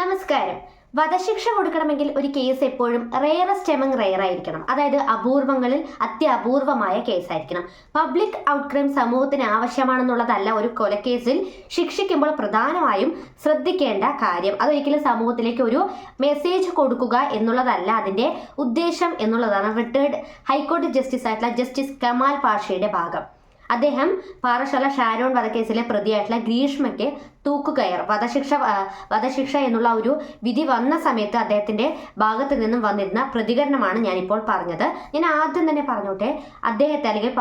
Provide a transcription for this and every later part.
നമസ്കാരം. വധശിക്ഷ കൊടുക്കണമെങ്കിൽ ഒരു കേസ് എപ്പോഴും റെയറസ്റ്റ് എമംഗ് റെയർ ആയിരിക്കണം. അതായത് അപൂർവങ്ങളിൽ അത്യപൂർവമായ കേസായിരിക്കണം പബ്ലിക് ഔട്ട്ക്രൈം സമൂഹത്തിന് ആവശ്യമാണെന്നുള്ളതല്ല ഒരു കൊലക്കേസിൽ ശിക്ഷിക്കുമ്പോൾ പ്രധാനമായും ശ്രദ്ധിക്കേണ്ട കാര്യം. അതൊരിക്കലും സമൂഹത്തിലേക്ക് ഒരു മെസ്സേജ് കൊടുക്കുക എന്നുള്ളതല്ല അതിന്റെ ഉദ്ദേശം എന്നുള്ളതാണ്. റിട്ടയർഡ് ഹൈക്കോടതി ജസ്റ്റിസ് ആയിട്ടുള്ള ജസ്റ്റിസ് കമാൽ പാഷയുടെ ഭാഗം. അദ്ദേഹം പാറശാല ഷാരോൺ വധക്കേസിലെ പ്രതിയായിട്ടുള്ള ഗ്രീഷ്മയ്ക്ക് തൂക്കുകയർ. വധശിക്ഷ വധശിക്ഷ എന്നുള്ള ഒരു വിധി വന്ന സമയത്ത് അദ്ദേഹത്തിന്റെ ഭാഗത്ത് നിന്നും വന്നിരുന്ന പ്രതികരണമാണ് ഞാനിപ്പോൾ പറഞ്ഞത്. ഞാൻ ആദ്യം തന്നെ പറഞ്ഞോട്ടെ അദ്ദേഹത്തെ അല്ലെങ്കിൽ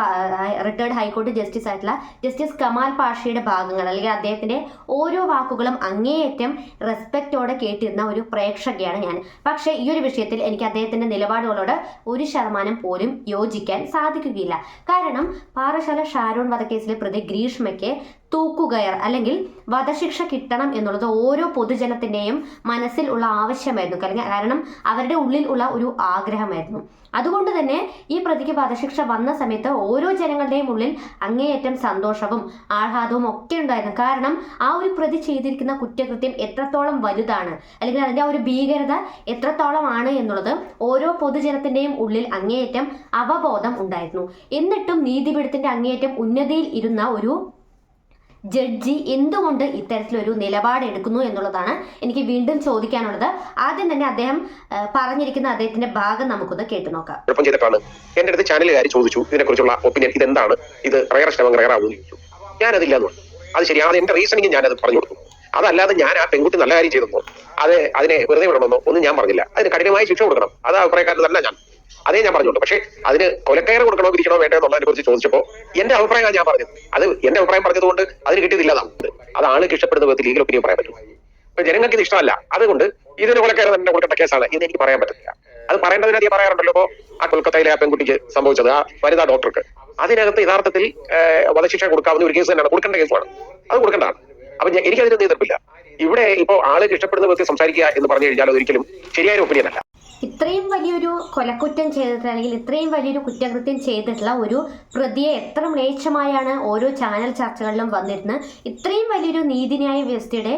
റിട്ടയർഡ് ഹൈക്കോടതി ജസ്റ്റിസ് ആയിട്ടുള്ള ജസ്റ്റിസ് കമാൽ പാഷയുടെ ഭാഗങ്ങൾ അല്ലെങ്കിൽ അദ്ദേഹത്തിന്റെ ഓരോ വാക്കുകളും അങ്ങേയറ്റം റെസ്പെക്റ്റോടെ കേട്ടിരുന്ന ഒരു പ്രേക്ഷകയാണ് ഞാൻ. പക്ഷേ ഈ ഒരു വിഷയത്തിൽ എനിക്ക് അദ്ദേഹത്തിന്റെ നിലപാടുകളോട് ഒരു ശതമാനം പോലും യോജിക്കാൻ സാധിക്കുകയില്ല. കാരണം പാറശാല ഷാരോൺ വധക്കേസിലെ പ്രതി ഗ്രീഷ്മയ്ക്ക് തൂക്കുകയർ അല്ലെങ്കിൽ വധശിക്ഷ കിട്ടണം എന്നുള്ളത് ഓരോ പൊതുജനത്തിന്റെയും മനസ്സിൽ ഉള്ള ആവശ്യമായിരുന്നു. അല്ലെങ്കിൽ കാരണം അവരുടെ ഉള്ളിൽ ഉള്ള ഒരു ആഗ്രഹമായിരുന്നു. അതുകൊണ്ട് തന്നെ ഈ പ്രതിക്ക് വധശിക്ഷ വന്ന സമയത്ത് ഓരോ ജനങ്ങളുടെയും ഉള്ളിൽ അങ്ങേയറ്റം സന്തോഷവും ആഹ്ലാദവും ഒക്കെ ഉണ്ടായിരുന്നു. കാരണം ആ ഒരു പ്രതി ചെയ്തിരിക്കുന്ന കുറ്റകൃത്യം എത്രത്തോളം വലുതാണ് അല്ലെങ്കിൽ അതിന്റെ ആ ഒരു ഭീകരത എത്രത്തോളമാണ് എന്നുള്ളത് ഓരോ പൊതുജനത്തിന്റെയും ഉള്ളിൽ അങ്ങേയറ്റം അവബോധം ഉണ്ടായിരുന്നു. എന്നിട്ടും നീതിപീഠത്തിന്റെ അങ്ങേയറ്റം ഉന്നതിയിൽ ഇരുന്ന ഒരു ജഡ്ജി എന്തുകൊണ്ട് ഇത്തരത്തിലൊരു നിലപാടെടുക്കുന്നു എന്നുള്ളതാണ് എനിക്ക് വീണ്ടും ചോദിക്കാനുള്ളത്. ആദ്യം തന്നെ അദ്ദേഹം പറഞ്ഞിരിക്കുന്ന അദ്ദേഹത്തിന്റെ ഭാഗം നമുക്കൊന്ന് കേട്ടു നോക്കാം. എന്റെ അടുത്ത് ചാനലുകാർ ചോദിച്ചു ഇതിനെക്കുറിച്ചുള്ള ഒപ്പീനിയൻ ഇതെന്താണ്? ഇത് റയർ ശ്രമം റയർ ആവുമെന്ന് ചോദിച്ചു. ഞാനതില്ലാന്ന് പറഞ്ഞു. അത് ശരി. അത് എന്റെ റീസണിങ് ഞാനത് പറഞ്ഞു കൊടുത്തു. അതല്ലാതെ ഞാൻ ആ പെൺകുട്ടി നല്ല കാര്യം ചെയ്തെന്നോ അത് അതിനെ വെറുതെ വിടണമെന്നോ ഒന്നും ഞാൻ പറഞ്ഞില്ല. അതിന് കഠിനമായ ശിക്ഷ കൊടുക്കണം. അത് അഭിപ്രായക്കാരനല്ല ഞാൻ. അതേ ഞാൻ പറഞ്ഞുള്ളൂ. പക്ഷേ അതിന് കൊലക്കയർ കൊടുക്കണോ ഇരിക്കണോ വേണ്ടോ എന്നുള്ളതിനെ കുറിച്ച് ചോദിച്ചപ്പോൾ എന്റെ അഭിപ്രായമാണ് ഞാൻ പറഞ്ഞത്. അത് എന്റെ അഭിപ്രായം പറഞ്ഞതുകൊണ്ട് അതിന് കിട്ടിയതില്ലാതാവുന്നത് അത് ആൾക്ക് ഇഷ്ടപ്പെടുന്ന വിധത്തിൽ ലീഗൽ ഒപ്പീനിയൻ പറയാൻ പറ്റും. അപ്പൊ ജനങ്ങൾക്ക് ഇത് ഇഷ്ടമല്ല. അതുകൊണ്ട് ഇതിന് കൊലക്കയർ തന്നെ കൊടുക്കേണ്ട കേസാണ് ഇത് എനിക്ക് പറയാൻ പറ്റില്ല അത് പറയേണ്ടതിന് അധികം പറയാറുണ്ടല്ലോ ഇപ്പോ ആ കൊൽക്കത്തയിലെ ആ പെൺകുട്ടിക്ക് സംഭവിച്ചത് ആ വനിതാ ഡോക്ടർക്ക്. അതിനകത്ത് യഥാർത്ഥത്തിൽ വധശിക്ഷ കൊടുക്കാവുന്ന ഒരു കേസ് തന്നെയാണ്. കൊടുക്കേണ്ട കേസുമാണ്. അത് കൊടുക്കേണ്ടതാണ്. അപ്പൊ എനിക്കതിന് എതിർപ്പില്ല. ഇവിടെ ഇപ്പോൾ ആളുകൾ ഇഷ്ടപ്പെടുന്ന വ്യക്തി സംസാരിക്കുക എന്ന് പറഞ്ഞു കഴിഞ്ഞാൽ ഒരിക്കലും ശരിയായ ഒപ്പീനിയൻ അല്ല. ഇത്രയും വലിയൊരു കൊലക്കുറ്റം ചെയ്തിട്ട് അല്ലെങ്കിൽ ഇത്രയും വലിയൊരു കുറ്റകൃത്യം ചെയ്തിട്ടുള്ള ഒരു പ്രതിയെ എത്ര മ്ലേച്ഛമായാണ് ഓരോ ചാനൽ ചർച്ചകളിലും വന്നിരുന്നത്. ഇത്രയും വലിയൊരു നീതിന്യായ വ്യവസ്ഥയുടെ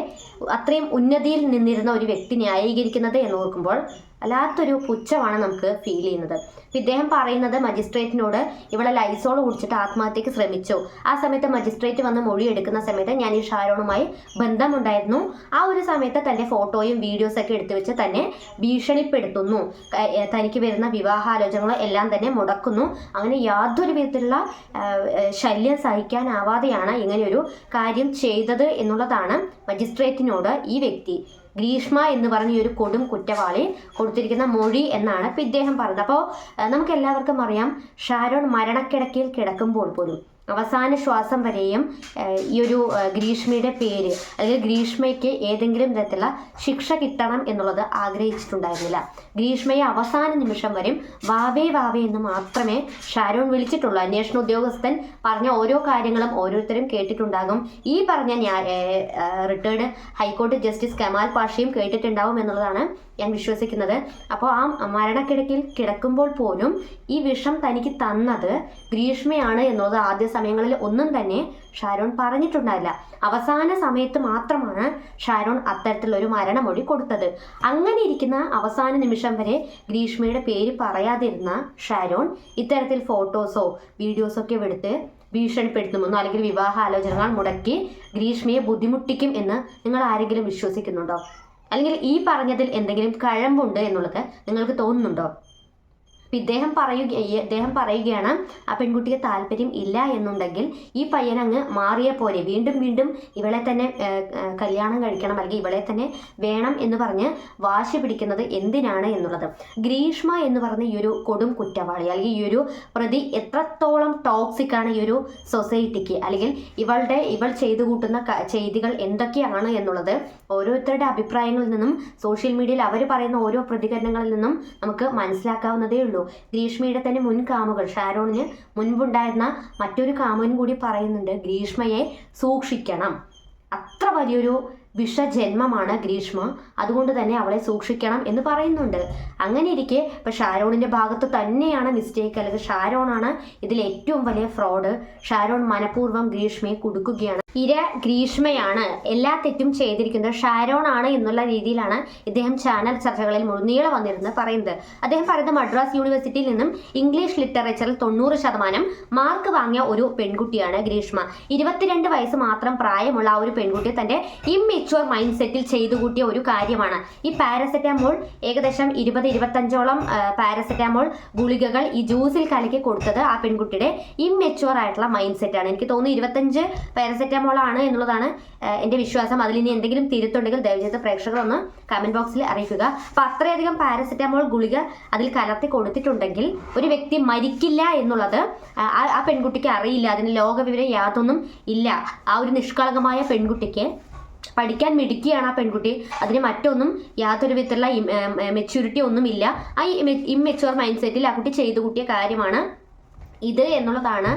അത്രയും ഉന്നതിയിൽ നിന്നിരുന്ന ഒരു വ്യക്തി ന്യായീകരിക്കുന്നത് എന്ന് ഓർക്കുമ്പോൾ വല്ലാത്തൊരു പുച്ഛമാണ് നമുക്ക് ഫീൽ ചെയ്യുന്നത്. ഇദ്ദേഹം പറയുന്നത് മജിസ്ട്രേറ്റിനോട് ഇവിടെ ലൈസോൾ കുടിച്ചിട്ട് ആത്മഹത്യക്ക് ശ്രമിച്ചു. ആ സമയത്ത് മജിസ്ട്രേറ്റ് വന്ന് മൊഴിയെടുക്കുന്ന സമയത്ത് ഞാൻ ഈ ഷാരോണുമായി ബന്ധമുണ്ടായിരുന്നു. ആ ഒരു സമയത്ത് തന്റെ ഫോട്ടോയും വീഡിയോസൊക്കെ എടുത്തു വെച്ച് തന്നെ ഭീഷണിപ്പെടുത്തുന്നു. തനിക്ക് വരുന്ന വിവാഹാലോചനകളും എല്ലാം തന്നെ മുടക്കുന്നു. അങ്ങനെ യാതൊരു വിധത്തിലുള്ള ശല്യം സഹിക്കാനാവാതെയാണ് ഇങ്ങനെയൊരു കാര്യം ചെയ്തത് എന്നുള്ളതാണ് മജിസ്ട്രേറ്റിനോട് ഈ വ്യക്തി. ഗ്രീഷ്മ എന്ന് പറഞ്ഞ ഒരു കൊടും കുറ്റവാളി കൊടുത്തിരിക്കുന്ന മൊഴി എന്നാണ് ഇപ്പം ഇദ്ദേഹം പറഞ്ഞത്. അപ്പോൾ നമുക്ക് എല്ലാവർക്കും അറിയാം ഷാരോൺ മരണക്കിടക്കയിൽ കിടക്കുമ്പോൾ പോലും അവസാന ശ്വാസം വരെയും ഈ ഒരു ഗ്രീഷ്മയുടെ പേര് അല്ലെങ്കിൽ ഗ്രീഷ്മയ്ക്ക് ഏതെങ്കിലും തരത്തിലുള്ള ശിക്ഷ കിട്ടണം എന്നുള്ളത് ആഗ്രഹിച്ചിട്ടുണ്ടായിരുന്നില്ല. ഗ്രീഷ്മയെ അവസാന നിമിഷം വരെയും വാവേ വാവേ എന്ന് മാത്രമേ ഷാരോൺ വിളിച്ചിട്ടുള്ളൂ. അന്വേഷണ ഉദ്യോഗസ്ഥൻ പറഞ്ഞ ഓരോ കാര്യങ്ങളും ഓരോരുത്തരും കേട്ടിട്ടുണ്ടാകും. ഈ പറഞ്ഞ റിട്ടയർഡ് ഹൈക്കോടതി ജസ്റ്റിസ് കമാൽ പാഷയും കേട്ടിട്ടുണ്ടാവും എന്നുള്ളതാണ് ഞാൻ വിശ്വസിക്കുന്നത്. അപ്പോൾ ആ മരണക്കിടക്കിൽ കിടക്കുമ്പോൾ പോലും ഈ വിഷം തനിക്ക് തന്നത് ഗ്രീഷ്മയാണ് എന്നുള്ളത് ആദ്യ സമയങ്ങളിൽ ഒന്നും തന്നെ ഷാരോൺ പറഞ്ഞിട്ടുണ്ടായില്ല. അവസാന സമയത്ത് മാത്രമാണ് ഷാരോൺ അത്തരത്തിലൊരു മരണമൊഴി കൊടുത്തത്. അങ്ങനെ ഇരിക്കുന്ന അവസാന നിമിഷം വരെ ഗ്രീഷ്മയുടെ പേര് പറയാതിരുന്ന ഷാരോൺ ഇത്തരത്തിൽ ഫോട്ടോസോ വീഡിയോസോ ഒക്കെ എടുത്ത് ഭീഷണിപ്പെടുത്തുമെന്നോ അല്ലെങ്കിൽ വിവാഹാലോചനകൾ മുടക്കി ഗ്രീഷ്മയെ ബുദ്ധിമുട്ടിക്കും എന്ന് നിങ്ങൾ ആരെങ്കിലും വിശ്വസിക്കുന്നുണ്ടോ? അല്ലെങ്കിൽ ഈ പറഞ്ഞതിൽ എന്തെങ്കിലും കഴമ്പുണ്ട് എന്നുള്ളത് നിങ്ങൾക്ക് തോന്നുന്നുണ്ടോ? അപ്പം ഇദ്ദേഹം പറയുക ഇദ്ദേഹം പറയുകയാണ് ആ പെൺകുട്ടിക്ക് താല്പര്യം ഇല്ല എന്നുണ്ടെങ്കിൽ ഈ പയ്യൻ അങ്ങ് മാറിയ പോലെ വീണ്ടും വീണ്ടും ഇവളെ തന്നെ കല്യാണം കഴിക്കണം അല്ലെങ്കിൽ ഇവളെ തന്നെ വേണം എന്ന് പറഞ്ഞ് വാശി പിടിക്കുന്നത് എന്തിനാണ് എന്നുള്ളത്. ഗ്രീഷ്മ എന്ന് പറഞ്ഞ ഈ ഒരു കൊടും കുറ്റവാളി അല്ലെങ്കിൽ ഈ ഒരു പ്രതി എത്രത്തോളം ടോക്സിക് ആണ് ഈ ഒരു സൊസൈറ്റിക്ക് അല്ലെങ്കിൽ ഇവളുടെ ഇവൾ ചെയ്തു കൂട്ടുന്ന ചെയ്തികൾ എന്തൊക്കെയാണ് എന്നുള്ളത് ഓരോരുത്തരുടെ അഭിപ്രായങ്ങളിൽ നിന്നും സോഷ്യൽ മീഡിയയിൽ അവർ പറയുന്ന ഓരോ പ്രതികരണങ്ങളിൽ നിന്നും നമുക്ക് മനസ്സിലാക്കാവുന്നതേ ഉള്ളൂ. ഗ്രീഷ്മയുടെ തന്നെ മുൻ കാമുകൾ ഷാരോണിന് മുൻപുണ്ടായിരുന്ന മറ്റൊരു കാമുകൻ കൂടി പറയുന്നുണ്ട് ഗ്രീഷ്മയെ സൂക്ഷിക്കണം. അത്ര വലിയൊരു വിഷജന്മമാണ് ഗ്രീഷ്മ. അതുകൊണ്ട് തന്നെ അവളെ സൂക്ഷിക്കണം എന്ന് പറയുന്നുണ്ട്. അങ്ങനെ ഇരിക്കെ ഇപ്പം ഷാരോണിന്റെ ഭാഗത്ത് തന്നെയാണ് മിസ്റ്റേക്ക് അല്ലെങ്കിൽ ഷാരോണാണ് ഇതിൽ ഏറ്റവും വലിയ ഫ്രോഡ് ഷാരോൺ മനഃപൂർവം ഗ്രീഷ്മയെ കുടുക്കുകയാണ്. ഇര ഗ്രീഷ്മയാണ്. എല്ലാ തെറ്റും ചെയ്തിരിക്കുന്നത് ഷാരോൺ ആണ് എന്നുള്ള രീതിയിലാണ് ഇദ്ദേഹം ചാനൽ ചർച്ചകളിൽ മുഴുനീളം വന്നിരുന്നത് പറയുന്നത്. അദ്ദേഹം പറയുന്നത് മദ്രാസ് യൂണിവേഴ്സിറ്റിയിൽ നിന്നും ഇംഗ്ലീഷ് ലിറ്ററേച്ചറിൽ തൊണ്ണൂറ് ശതമാനം മാർക്ക് വാങ്ങിയ ഒരു പെൺകുട്ടിയാണ് ഗ്രീഷ്മ. ഇരുപത്തിരണ്ട് വയസ്സ് മാത്രം പ്രായമുള്ള ആ ഒരു പെൺകുട്ടി തന്റെ ഇമ്മെച്വർ മൈൻഡ് സെറ്റിൽ ചെയ്തു കൂട്ടിയ ഒരു കാര്യമാണ്. ഈ പാരസെറ്റാമോൾ ഏകദേശം ഇരുപത് ഇരുപത്തഞ്ചോളം പാരസെറ്റാമോൾ ഗുളികകൾ ഈ ജ്യൂസിൽ കലക്കി കൊടുത്തത് ആ പെൺകുട്ടിയുടെ ഇമ്മെച്വർ ആയിട്ടുള്ള മൈൻഡ് സെറ്റാണ് എനിക്ക് തോന്നുന്നു ഇരുപത്തഞ്ച് പാരസെറ്റാമോൾ ആണ് എന്നുള്ളതാണ് എന്റെ വിശ്വാസം. അതിൽ ഇനി എന്തെങ്കിലും തിരുത്തുണ്ടെങ്കിൽ ദയവചെയ്ത് പ്രേക്ഷകർ ഒന്ന് കമന്റ് ബോക്സിൽ അറിയിക്കുക. അപ്പൊ അത്രയധികം പാരസെറ്റാമോൾ ഗുളിക അതിൽ കലർത്തി കൊടുത്തിട്ടുണ്ടെങ്കിൽ ഒരു വ്യക്തി മരിക്കില്ല എന്നുള്ളത് ആ പെൺകുട്ടിക്ക് അറിയില്ല. അതിന് ലോകവിവരം യാതൊന്നും ഇല്ല. ആ ഒരു നിഷ്കളങ്കമായ പെൺകുട്ടിക്ക് പഠിക്കാൻ മിടുക്കിയാണ് ആ പെൺകുട്ടി. അതിന് മറ്റൊന്നും യാതൊരു വിധത്തിലുള്ള മെച്യൂരിറ്റി ഒന്നുമില്ല. ആ ഇമ്മെച്യൂർ മൈൻഡ് സെറ്റിൽ ആ കുട്ടി ചെയ്തു കൂട്ടിയ കാര്യമാണ് ഇത് എന്നുള്ളതാണ്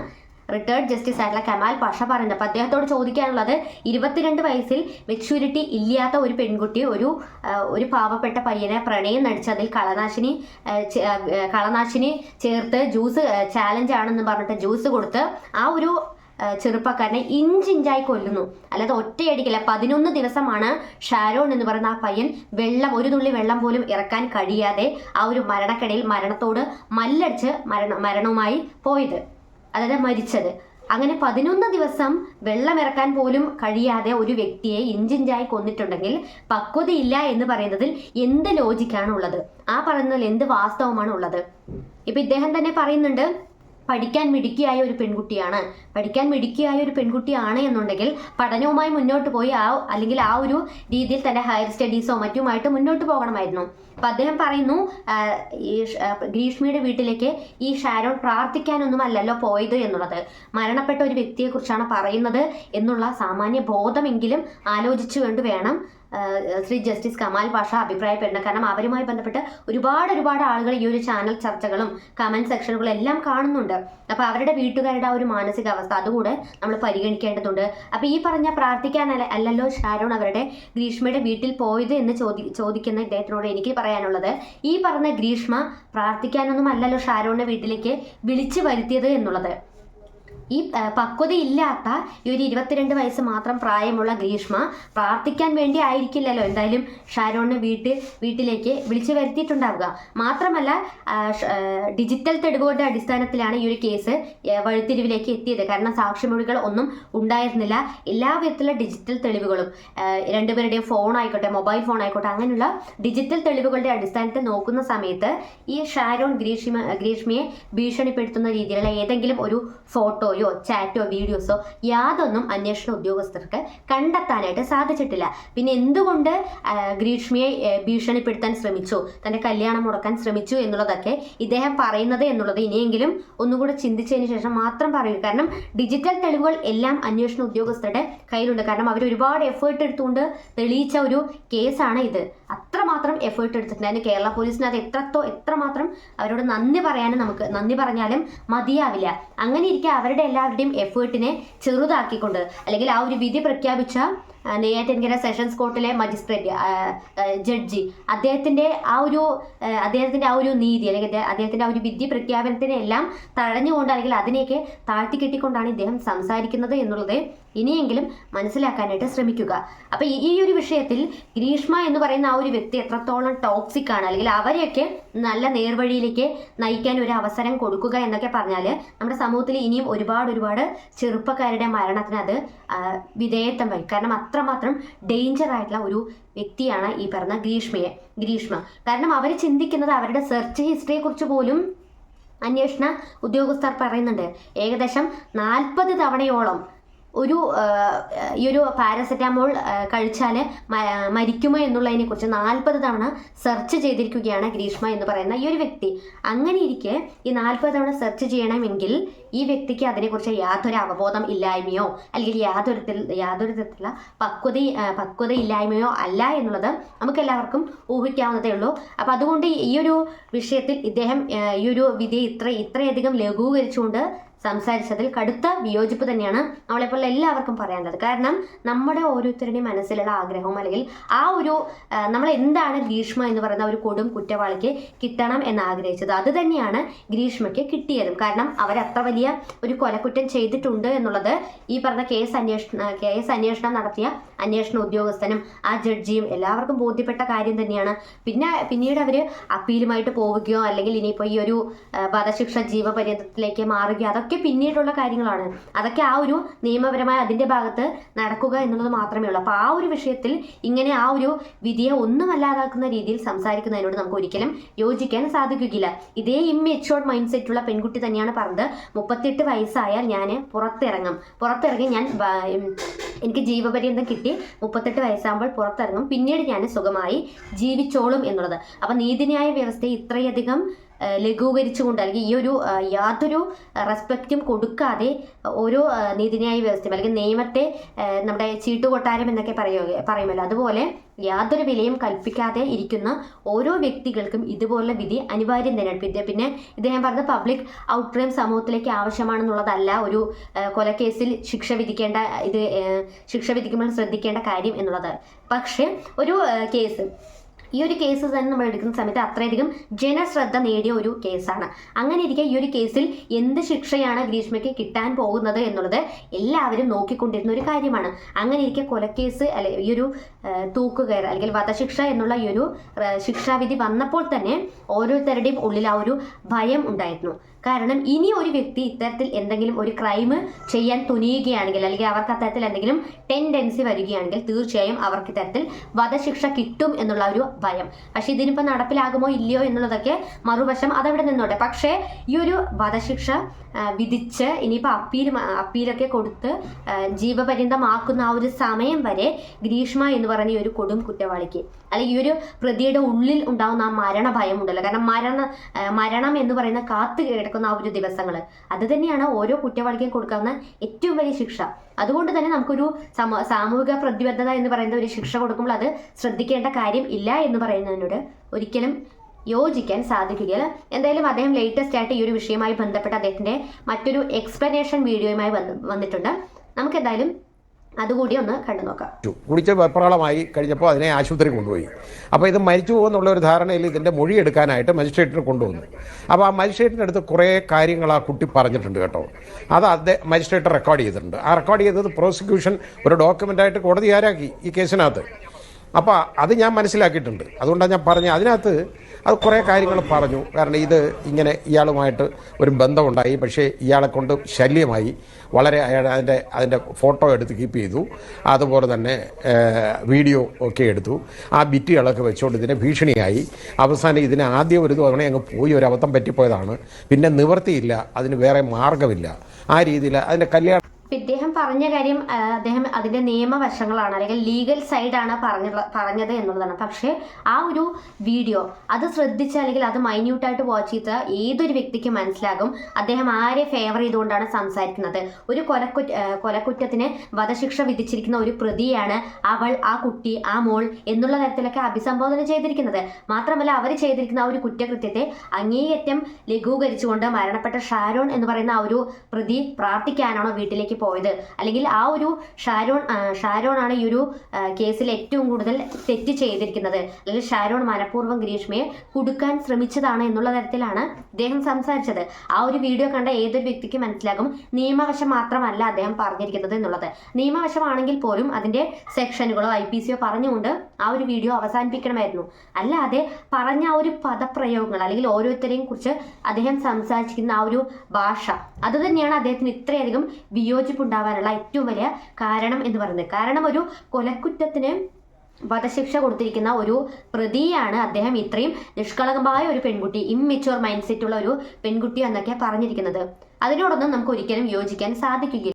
റിട്ടയർഡ് ജസ്റ്റിസ് ആയിട്ടുള്ള കമാൽ പാഷ പറയുന്നത്. അപ്പോൾ അദ്ദേഹത്തോട് ചോദിക്കാനുള്ളത് ഇരുപത്തിരണ്ട് വയസ്സിൽ മെച്യൂരിറ്റി ഇല്ലാത്ത ഒരു പെൺകുട്ടി ഒരു ഒരു പാവപ്പെട്ട പയ്യനെ പ്രണയം നടിച്ച് അതിൽ കളനാശിനി കളനാശിനി ചേർത്ത് ജ്യൂസ് ചാലഞ്ച് ആണെന്ന് പറഞ്ഞിട്ട് ജ്യൂസ് കൊടുത്ത് ആ ഒരു ചെറുപ്പക്കാരനെ ഇഞ്ചിഞ്ചായി കൊല്ലുന്നു. അല്ലാതെ ഒറ്റയടിക്കില്ല പതിനൊന്ന് ദിവസമാണ് ഷാരോൺ എന്ന് പറയുന്ന ആ പയ്യൻ വെള്ളം ഒരു തുള്ളി വെള്ളം പോലും ഇറക്കാൻ കഴിയാതെ ആ ഒരു മരണക്കടയിൽ മരണത്തോട് മല്ലടിച്ച് മരണ മരണവുമായി പോയത്. അതായത് മരിച്ചത്. അങ്ങനെ പതിനൊന്ന് ദിവസം വെള്ളം ഇറക്കാൻ പോലും കഴിയാതെ ഒരു വ്യക്തിയെ ഇഞ്ചിഞ്ചായി കൊന്നിട്ടുണ്ടെങ്കിൽ പക്വതയില്ല എന്ന് പറയുന്നതിൽ എന്ത് ലോജിക്കാണ് ഉള്ളത്? ആ പറയുന്നതിൽ എന്ത് വാസ്തവമാണ് ഉള്ളത്? ഇപ്പൊ ഇദ്ദേഹം തന്നെ പറയുന്നുണ്ട് പഠിക്കാൻ മിടുക്കിയായ ഒരു പെൺകുട്ടിയാണ്. പഠിക്കാൻ മിടുക്കിയായ ഒരു പെൺകുട്ടിയാണ് എന്നുണ്ടെങ്കിൽ പഠനവുമായി മുന്നോട്ട് പോയി ആ അല്ലെങ്കിൽ ആ ഒരു രീതിയിൽ തന്നെ ഹയർ സ്റ്റഡീസോ മറ്റുമായിട്ട് മുന്നോട്ട് പോകണമായിരുന്നു. അപ്പൊ അദ്ദേഹം പറയുന്നു ഈ ഗ്രീഷ്മിയുടെ വീട്ടിലേക്ക് ഈ ഷാരോൺ പ്രാർത്ഥിക്കാനൊന്നും അല്ലല്ലോ പോയത് എന്നുള്ളത്. മരണപ്പെട്ട ഒരു വ്യക്തിയെ കുറിച്ചാണ് പറയുന്നത് എന്നുള്ള സാമാന്യ ബോധമെങ്കിലും ആലോചിച്ചുകൊണ്ട് വേണം ആ, ശ്രീ ജസ്റ്റിസ് കമാൽ പാഷ അഭിപ്രായപ്പെടുന്നത് കാരണം അവരുമായി ബന്ധപ്പെട്ട് ഒരുപാട് ഒരുപാട് ആളുകൾ ഈ ഒരു ചാനൽ ചർച്ചകളും കമന്റ് സെക്ഷനുകളും എല്ലാം കാണുന്നുണ്ട്. അപ്പൊ അവരുടെ വീട്ടുകാരുടെ ആ ഒരു മാനസികാവസ്ഥ അതുകൂടെ നമ്മൾ പരിഗണിക്കേണ്ടതുണ്ട്. അപ്പൊ ഈ പറഞ്ഞ പ്രാർത്ഥിക്കാൻ അല്ലല്ലോ ഷാരോൺ അവരുടെ ഗ്രീഷ്മയുടെ വീട്ടിൽ പോയത് എന്ന് ചോദി ചോദിക്കുന്ന ഇദ്ദേഹത്തിനോട് എനിക്ക് പറയാനുള്ളത് ഈ പറഞ്ഞ ഗ്രീഷ്മ പ്രാർത്ഥിക്കാനൊന്നും അല്ലല്ലോ ഷാരോണിന്റെ വീട്ടിലേക്ക് വിളിച്ചു വരുത്തിയത് എന്നുള്ളത്. ഈ പക്വതയില്ലാത്ത ഈ ഒരു ഇരുപത്തിരണ്ട് വയസ്സ് മാത്രം പ്രായമുള്ള ഗ്രീഷ്മ പ്രാർത്ഥിക്കാൻ വേണ്ടി ആയിരിക്കില്ലല്ലോ. എന്തായാലും ഷാരോണിനെ വീട്ടിൽ വീട്ടിലേക്ക് വിളിച്ചു വരുത്തിയിട്ടുണ്ടാവുക. മാത്രമല്ല ഡിജിറ്റൽ തെളിവുകളുടെ അടിസ്ഥാനത്തിലാണ് ഈ ഒരു കേസ് വഴിത്തിരിവിലേക്ക് എത്തിയത്. കാരണം സാക്ഷിമൊഴികൾ ഒന്നും ഉണ്ടായിരുന്നില്ല. എല്ലാ വിധത്തിലുള്ള ഡിജിറ്റൽ തെളിവുകളും രണ്ടുപേരുടെയും ഫോൺ ആയിക്കോട്ടെ മൊബൈൽ ഫോൺ ആയിക്കോട്ടെ അങ്ങനെയുള്ള ഡിജിറ്റൽ തെളിവുകളുടെ അടിസ്ഥാനത്തിൽ നോക്കുന്ന സമയത്ത് ഈ ഷാരോൺ ഗ്രീഷ്മ ഗ്രീഷ്മയെ ഭീഷണിപ്പെടുത്തുന്ന രീതിയിലുള്ള ഏതെങ്കിലും ഒരു ഫോട്ടോയോ ചാറ്റോ വീഡിയോസോ യാതൊന്നും അന്വേഷണ ഉദ്യോഗസ്ഥർക്ക് കണ്ടെത്താനായിട്ട് സാധിച്ചിട്ടില്ല. പിന്നെ എന്തുകൊണ്ട് ഗ്രീഷ്മിയെ ഭീഷണിപ്പെടുത്താൻ ശ്രമിച്ചു തന്റെ കല്യാണം മുടക്കാൻ ശ്രമിച്ചു എന്നുള്ളതൊക്കെ ഇദ്ദേഹം പറയുന്നത് എന്നുള്ളത് ഇനിയെങ്കിലും ഒന്നുകൂടെ ചിന്തിച്ചതിന് ശേഷം മാത്രം പറയുക കാരണം ഡിജിറ്റൽ തെളിവുകൾ എല്ലാം അന്വേഷണ ഉദ്യോഗസ്ഥരുടെ കയ്യിലുണ്ട്. കാരണം അവർ ഒരുപാട് എഫേർട്ട് എടുത്തുകൊണ്ട് തെളിയിച്ച ഒരു കേസാണ് ഇത്. അത്രമാത്രം എഫേർട്ട് എടുത്തിട്ടുണ്ടായിരുന്നു കേരള പോലീസിന് അത് എത്രത്തോ എത്രമാത്രം അവരോട് നന്ദി പറയാനും നമുക്ക് നന്ദി പറഞ്ഞാലും മതിയാവില്ല. അങ്ങനെ ഇരിക്കെ അവരുടെ എല്ലാവരുടെയും എഫേർട്ടിനെ ചെറുതാക്കിക്കൊണ്ട് അല്ലെങ്കിൽ ആ ഒരു വിധി പ്രഖ്യാപിച്ച നെയ്യാറ്റിൻകര സെഷൻസ് കോർട്ടിലെ മജിസ്ട്രേറ്റ് ജഡ്ജി. അദ്ദേഹത്തിന്റെ ആ ഒരു അദ്ദേഹത്തിന്റെ ആ ഒരു നീതി അല്ലെങ്കിൽ അദ്ദേഹത്തിന്റെ ആ ഒരു വിധി പ്രഖ്യാപനത്തിനെ എല്ലാം തഴഞ്ഞുകൊണ്ട് അല്ലെങ്കിൽ അതിനെയൊക്കെ താഴ്ത്തി കെട്ടിക്കൊണ്ടാണ് ഇദ്ദേഹം സംസാരിക്കുന്നത് എന്നുള്ളത് ഇനിയെങ്കിലും മനസ്സിലാക്കാനായിട്ട് ശ്രമിക്കുക. അപ്പൊ ഈ ഒരു വിഷയത്തിൽ ഗ്രീഷ്മ എന്ന് പറയുന്ന ആ ഒരു വ്യക്തി എത്രത്തോളം ടോക്സിക് ആണ് അല്ലെങ്കിൽ അവരെയൊക്കെ നല്ല നേർവഴിയിലേക്ക് നയിക്കാൻ ഒരു അവസരം കൊടുക്കുക എന്നൊക്കെ പറഞ്ഞാൽ നമ്മുടെ സമൂഹത്തിൽ ഇനിയും ഒരുപാട് ഒരുപാട് ചെറുപ്പക്കാരുടെ മരണത്തിന് അത് വിധേയത്വം വരും. കാരണം അത്രമാത്രം ഡേഞ്ചർ ആയിട്ടുള്ള ഒരു വ്യക്തിയാണ് ഈ പറഞ്ഞ ഗ്രീഷ്മയെ ഗ്രീഷ്മ. കാരണം അവർ ചിന്തിക്കുന്നത് അവരുടെ സെർച്ച് ഹിസ്റ്ററിയെക്കുറിച്ച് പോലും അന്വേഷണ ഉദ്യോഗസ്ഥർ പറയുന്നുണ്ട്. ഏകദേശം നാൽപ്പത് തവണയോളം ഒരു ഈ ഒരു പാരസെറ്റാമോൾ കഴിച്ചാൽ മരിക്കുമോ എന്നുള്ളതിനെ കുറിച്ച് നാൽപ്പത് തവണ സെർച്ച് ചെയ്തിരിക്കുകയാണ് ഗ്രീഷ്മ എന്ന് പറയുന്ന ഈ ഒരു വ്യക്തി. അങ്ങനെ ഇരിക്കെ ഈ നാൽപ്പത് തവണ സെർച്ച് ചെയ്യണമെങ്കിൽ ഈ വ്യക്തിക്ക് അതിനെക്കുറിച്ച് യാതൊരു അവബോധം ഇല്ലായ്മയോ അല്ലെങ്കിൽ യാതൊരു തര- യാതൊരു തരത്തിലുള്ള പക്വത പക്വത ഇല്ലായ്മയോ അല്ല എന്നുള്ളത് നമുക്ക് എല്ലാവർക്കും ഊഹിക്കാവുന്നതേ ഉള്ളൂ. അപ്പം അതുകൊണ്ട് ഈ ഒരു വിഷയത്തിൽ ഇദ്ദേഹം ഈ ഒരു വിധിയെ ഇത്ര ഇത്രയധികം ലഘൂകരിച്ചുകൊണ്ട് സംസാരിച്ചതിൽ കടുത്ത വിയോജിപ്പ് തന്നെയാണ് നമ്മളെപ്പോലുള്ള എല്ലാവർക്കും പറയാനുള്ളത്. കാരണം നമ്മുടെ ഓരോരുത്തരുടെയും മനസ്സിലുള്ള ആഗ്രഹവും അല്ലെങ്കിൽ ആ ഒരു നമ്മൾ എന്താണ് ഗ്രീഷ്മ എന്ന് പറയുന്ന ഒരു കൊടും കുറ്റവാളിക്ക് കിട്ടണം എന്ന് ആഗ്രഹിച്ചത്. അത് തന്നെയാണ് ഗ്രീഷ്മയ്ക്ക് കിട്ടിയതും. കാരണം അവരത്ര വലിയ ഒരു കൊലക്കുറ്റം ചെയ്തിട്ടുണ്ട് എന്നുള്ളത് ഈ പറഞ്ഞ കേസ് അന്വേഷണ കേസ് അന്വേഷണം നടത്തിയ അന്വേഷണ ഉദ്യോഗസ്ഥനും ആ ജഡ്ജിയും എല്ലാവർക്കും ബോധ്യപ്പെട്ട കാര്യം തന്നെയാണ്. പിന്നെ പിന്നീട് അവർ അപ്പീലുമായിട്ട് പോവുകയോ അല്ലെങ്കിൽ ഇനിയിപ്പോൾ ഈ ഒരു വധശിക്ഷ ജീവപര്യന്തത്തിലേക്ക് മാറുകയോ അതൊക്കെ പിന്നീടുള്ള കാര്യങ്ങളാണ്. അതൊക്കെ ആ ഒരു നിയമപരമായ അതിന്റെ ഭാഗത്ത് നടക്കുക എന്നുള്ളത് മാത്രമേ ഉള്ളൂ. അപ്പോൾ ആ ഒരു വിഷയത്തിൽ ഇങ്ങനെ ആ ഒരു വിധിയെ ഒന്നുമല്ലാതാക്കുന്ന രീതിയിൽ സംസാരിക്കുന്നതിനോട് നമുക്ക് ഒരിക്കലും യോജിക്കാൻ സാധിക്കുകയില്ല. ഇതേ ഇമ്മെച്ചുവർഡ് മൈൻഡ് സെറ്റുള്ള പെൺകുട്ടി തന്നെയാണ് പറഞ്ഞത് മുപ്പത്തെട്ട് വയസ്സായാൽ ഞാൻ പുറത്തിറങ്ങും. പുറത്തിറങ്ങി ഞാൻ എനിക്ക് ജീവപര്യന്തം കിട്ടി. മുപ്പത്തെട്ട് വയസ്സാകുമ്പോൾ പുറത്തിറങ്ങും. പിന്നീട് ഞാൻ സുഖമായി ജീവിച്ചോളും എന്നുള്ളത്. അപ്പം നീതിന്യായ വ്യവസ്ഥയെ ഇത്രയധികം ലഘൂകരിച്ചുകൊണ്ട് അല്ലെങ്കിൽ ഈ ഒരു യാതൊരു റെസ്പെക്റ്റും കൊടുക്കാതെ ഓരോ നീതിന്യായ വ്യവസ്ഥയും അല്ലെങ്കിൽ നിയമത്തെ നമ്മുടെ ചീട്ടുകൊട്ടാരം എന്നൊക്കെ പറയുക പറയുമല്ലോ. അതുപോലെ യാതൊരു വിലയും കൽപ്പിക്കാതെ ഇരിക്കുന്ന ഓരോ വ്യക്തികൾക്കും ഇതുപോലുള്ള വിധി അനിവാര്യം തന്നെയാണ് പിന്നെ പിന്നെ ഇദ്ദേഹം പറഞ്ഞ പബ്ലിക് ഔട്ട്റേം സമൂഹത്തിലേക്ക് ആവശ്യമാണെന്നുള്ളതല്ല ഒരു കൊലക്കേസിൽ ശിക്ഷ വിധിക്കേണ്ട ഇത് ശിക്ഷ വിധിക്കുമ്പോൾ ശ്രദ്ധിക്കേണ്ട കാര്യം എന്നുള്ളത്. പക്ഷേ ഒരു കേസ് ഈ ഒരു കേസ് തന്നെ നമ്മൾ എടുക്കുന്ന സമയത്ത് അത്രയധികം ജനശ്രദ്ധ നേടിയ ഒരു കേസാണ് അങ്ങനെ ഇരിക്കെ ഈ ഒരു കേസിൽ എന്ത് ശിക്ഷയാണ് ഗ്രീഷ്മയ്ക്ക് കിട്ടാൻ പോകുന്നത് എന്നുള്ളത് എല്ലാവരും നോക്കിക്കൊണ്ടിരുന്ന ഒരു കാര്യമാണ്. അങ്ങനെ ഇരിക്കെ കൊലക്കേസ് അല്ലെ ഈ ഒരു തൂക്കുകയർ അല്ലെങ്കിൽ വധശിക്ഷ എന്നുള്ള ഈ ഒരു ശിക്ഷാവിധി വന്നപ്പോൾ തന്നെ ഓരോരുത്തരുടെയും ഉള്ളിൽ ആ ഒരു ഭയം ഉണ്ടായിരുന്നു. കാരണം ഇനി ഒരു വ്യക്തി ഇത്തരത്തിൽ എന്തെങ്കിലും ഒരു ക്രൈം ചെയ്യാൻ തുനിയുകയാണെങ്കിൽ അല്ലെങ്കിൽ അവർക്ക് അത്തരത്തിൽ എന്തെങ്കിലും ടെൻഡൻസി വരികയാണെങ്കിൽ തീർച്ചയായും അവർക്ക് ഇത്തരത്തിൽ വധശിക്ഷ കിട്ടും എന്നുള്ള ഒരു ഭയം. പക്ഷെ ഇതിനിപ്പോൾ നടപ്പിലാകുമോ ഇല്ലയോ എന്നുള്ളതൊക്കെ മറുവശം അതവിടെ നിന്നോട്ടെ. പക്ഷേ ഈ ഒരു വധശിക്ഷ വിധിച്ച് ഇനിയിപ്പോൾ അപ്പീൽ അപ്പീലൊക്കെ കൊടുത്ത് ജീവപര്യന്തമാക്കുന്ന ആ ഒരു സമയം വരെ ഗ്രീഷ്മ എന്ന് പറഞ്ഞ ഒരു കൊടും കുറ്റവാളിക്ക്. അല്ലെങ്കിൽ ഈ ഒരു പ്രതിയുടെ ഉള്ളിൽ ഉണ്ടാകുന്ന ആ മരണ ഭയം ഉണ്ടല്ലോ. കാരണം മരണ മരണം എന്ന് പറയുന്ന കാത്ത് കിടക്കുന്ന ആ ഒരു ദിവസങ്ങൾ അത് തന്നെയാണ് ഓരോ കുറ്റവാളിക്കും കൊടുക്കാവുന്ന ഏറ്റവും വലിയ ശിക്ഷ. അതുകൊണ്ട് തന്നെ നമുക്കൊരു സമ സാമൂഹിക പ്രതിബദ്ധത എന്ന് പറയുന്ന ഒരു ശിക്ഷ കൊടുക്കുമ്പോൾ അത് ശ്രദ്ധിക്കേണ്ട കാര്യം ഇല്ല എന്ന് പറയുന്നതിനോട് ഒരിക്കലും യോജിക്കാൻ സാധിക്കുകയില്ല. എന്തായാലും അദ്ദേഹം ലേറ്റസ്റ്റ് ആയിട്ട് ഈ ഒരു വിഷയവുമായി ബന്ധപ്പെട്ട് അദ്ദേഹത്തിന്റെ മറ്റൊരു എക്സ്പ്ലനേഷൻ വീഡിയോയുമായി വന്നിട്ടുണ്ട്. നമുക്ക് എന്തായാലും അതുകൂടി ഒന്ന് കണ്ടു നോക്കാം. കുടിച്ച് വെപ്രാളമായി കഴിഞ്ഞപ്പോൾ അതിനെ ആശുപത്രി കൊണ്ടുപോയി. അപ്പോൾ ഇത് മരിച്ചു പോകുന്നുള്ള ഒരു ധാരണയിൽ ഇതിന്റെ മൊഴി എടുക്കാനായിട്ട് മജിസ്ട്രേറ്റിനെ കൊണ്ടുവന്നു. അപ്പോൾ ആ മജിസ്ട്രേറ്റിന്റെ അടുത്ത് കുറേ കാര്യങ്ങൾ ആ കുട്ടി പറഞ്ഞിട്ടുണ്ട് കേട്ടോ. അത് അദ്ദേഹം മജിസ്ട്രേറ്റ് റെക്കോർഡ് ചെയ്തിട്ടുണ്ട്. ആ റെക്കോർഡ് ചെയ്തത് പ്രോസിക്യൂഷൻ ഒരു ഡോക്യുമെന്റായിട്ട് കോടതി ആരാക്കി ഈ കേസിനകത്ത്. അപ്പോൾ അത് ഞാൻ മനസ്സിലാക്കിയിട്ടുണ്ട്. അതുകൊണ്ടാണ് ഞാൻ പറഞ്ഞത് അതിനകത്ത് അത് കുറേ കാര്യങ്ങൾ പറഞ്ഞു. കാരണം ഇത് ഇങ്ങനെ ഇയാളുമായിട്ട് ഒരു ബന്ധമുണ്ടായി. പക്ഷേ ഇയാളെ കൊണ്ട് ശല്യമായി. വളരെ അയാൾ അതിന്റെ അതിന്റെ ഫോട്ടോ എടുത്ത് കീപ്പ് ചെയ്തു. അതുപോലെ തന്നെ വീഡിയോ ഒക്കെ എടുത്തു. ആ ബിറ്റുകളൊക്കെ വെച്ചുകൊണ്ട് ഇതിനെ ഭീഷണിയായി. അവസാനം ഇതിനെ ആദ്യം ഒരു തവണ അങ്ങ് പോയി. ഒരു അബദ്ധം പറ്റിപ്പോയതാണ്. പിന്നെ നിവർത്തിയില്ല അതിന് വേറെ മാർഗമില്ല. ആ രീതിയിൽ അതിന്റെ കല്യാണം പറഞ്ഞ കാര്യം അദ്ദേഹം അതിന്റെ നിയമവശങ്ങളാണ് അല്ലെങ്കിൽ ലീഗൽ സൈഡാണ് പറഞ്ഞ പറഞ്ഞത് എന്നുള്ളതാണ്. പക്ഷേ ആ ഒരു വീഡിയോ അത് ശ്രദ്ധിച്ച് അല്ലെങ്കിൽ അത് മൈന്യൂട്ടായിട്ട് വാച്ച് ചെയ്ത ഏതൊരു വ്യക്തിക്ക് മനസ്സിലാകും അദ്ദേഹം ആരെ ഫേവർ ചെയ്തുകൊണ്ടാണ് സംസാരിക്കുന്നത്. ഒരു കൊലക്കുറ്റ കൊലക്കുറ്റത്തിന് വധശിക്ഷ വിധിച്ചിരിക്കുന്ന ഒരു പ്രതിയാണ് അവൾ ആ കുട്ടി ആ മോൾ എന്നുള്ള തരത്തിലൊക്കെ അഭിസംബോധന ചെയ്തിരിക്കുന്നത്. മാത്രമല്ല അവർ ചെയ്തിരിക്കുന്ന ആ ഒരു കുറ്റകൃത്യത്തെ അങ്ങേയറ്റം ലഘൂകരിച്ചുകൊണ്ട് മരണപ്പെട്ട ഷാരോൺ എന്ന് പറയുന്ന ആ ഒരു പ്രതി പ്രാർത്ഥിക്കാനാണോ വീട്ടിലേക്ക് പോയത്? അല്ലെങ്കിൽ ആ ഒരു ഷാരോൺ ഷാരോണാണ് ഈ ഒരു കേസിൽ ഏറ്റവും കൂടുതൽ തെറ്റ് ചെയ്തിരിക്കുന്നത്. അല്ലെങ്കിൽ ഷാരോൺ മനഃപൂർവം ഗ്രീഷ്മയെ കുടുക്കാൻ ശ്രമിച്ചതാണ് എന്നുള്ള തരത്തിലാണ് അദ്ദേഹം സംസാരിച്ചത്. ആ ഒരു വീഡിയോ കണ്ട ഏതൊരു വ്യക്തിക്ക് മനസ്സിലാകും? നിയമവശം മാത്രമല്ല അദ്ദേഹം പറഞ്ഞിരിക്കുന്നത് എന്നുള്ളത്. നിയമവശമാണെങ്കിൽ പോലും അതിന്റെ സെക്ഷനുകളോ ഐ പി സിയോ പറഞ്ഞുകൊണ്ട് ആ ഒരു വീഡിയോ അവസാനിപ്പിക്കണമായിരുന്നു. അല്ലാതെ പറഞ്ഞ ആ ഒരു പദപ്രയോഗങ്ങൾ അല്ലെങ്കിൽ ഓരോരുത്തരെയും കുറിച്ച് അദ്ദേഹം സംസാരിച്ചിരിക്കുന്ന ആ ഒരു ഭാഷ അത് തന്നെയാണ് അദ്ദേഹത്തിന് ഇത്രയധികം വിയോജിപ്പുണ്ടാവാനുള്ള ഏറ്റവും വലിയ കാരണം എന്ന് പറയുന്നത്. കാരണം ഒരു കൊലക്കുറ്റത്തിന് വധശിക്ഷ കൊടുത്തിരിക്കുന്ന ഒരു പ്രതിയാണ് അദ്ദേഹം. ഇത്രയും നിഷ്കളങ്കമായ ഒരു പെൺകുട്ടി ഇമ്മിച്ചോർ മൈൻഡ് സെറ്റ് ഉള്ള ഒരു പെൺകുട്ടി എന്നൊക്കെ പറഞ്ഞിരിക്കുന്നത്. അതിനോടൊന്നും നമുക്ക് ഒരിക്കലും യോജിക്കാൻ സാധിക്കുകയില്ല.